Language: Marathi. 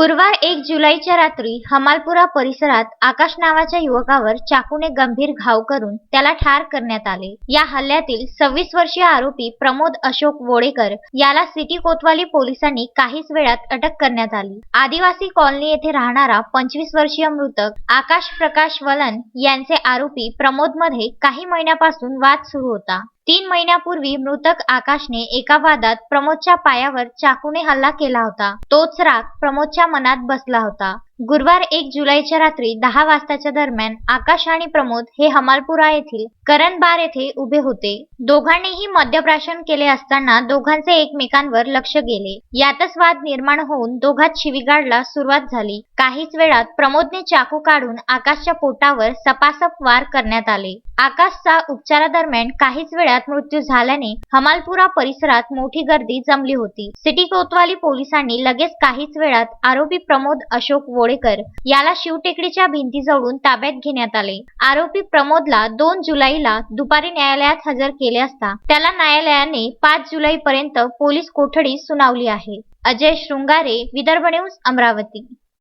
गुरुवार एक जुलैच्या रात्री हमालपुरा परिसरात आकाश नावाच्या युवकावर चाकूने गंभीर घाव करून त्याला ठार करण्यात आले. या हल्ल्यातील सव्वीस वर्षीय आरोपी प्रमोद अशोक वोडेकर याला सिटी कोतवाली पोलिसांनी काहीच वेळात अटक करण्यात आली. आदिवासी कॉलनी येथे राहणारा पंचवीस वर्षीय मृतक आकाश प्रकाश वलन यांचे आरोपी प्रमोदमध्ये काही महिन्यापासून वाद सुरू होता. तीन महिन्यापूर्वी मृतक आकाशने एका वादात प्रमोदच्या पायावर चाकूने हल्ला केला होता. तोच राग प्रमोदच्या मनात बसला होता. गुरुवार एक जुलैच्या रात्री दहा वाजताच्या दरम्यान आकाश आणि प्रमोद हे हमालपुरा येथील करण बार येथे उभे होते. दोघांनीही मद्यप्राशन केले असताना दोघांचे एकमेकांवर लक्ष गेले. यातच वाद निर्माण होऊन दोघात शिवीगाडला सुरुवात झाली. काहीच वेळात प्रमोदने चाकू काढून आकाशच्या पोटावर सपासप वार करण्यात आले. आकाशचा उपचारादरम्यान काहीच वेळात मृत्यू झाल्याने हमालपुरा परिसरात मोठी गर्दी जमली होती. सिटी कोतवाली पोलिसांनी लगेच काहीच वेळात आरोपी प्रमोद अशोक कोळेकर याला शिवटेकडीच्या भिंतीजवळून ताब्यात घेण्यात आले. आरोपी प्रमोदला दोन जुलैला दुपारी न्यायालयात हजर केले असता त्याला न्यायालयाने पाच जुलैपर्यंत पोलीस कोठडी सुनावली आहे. अजय शृंगारे विदर्भ न्यूज अमरावती.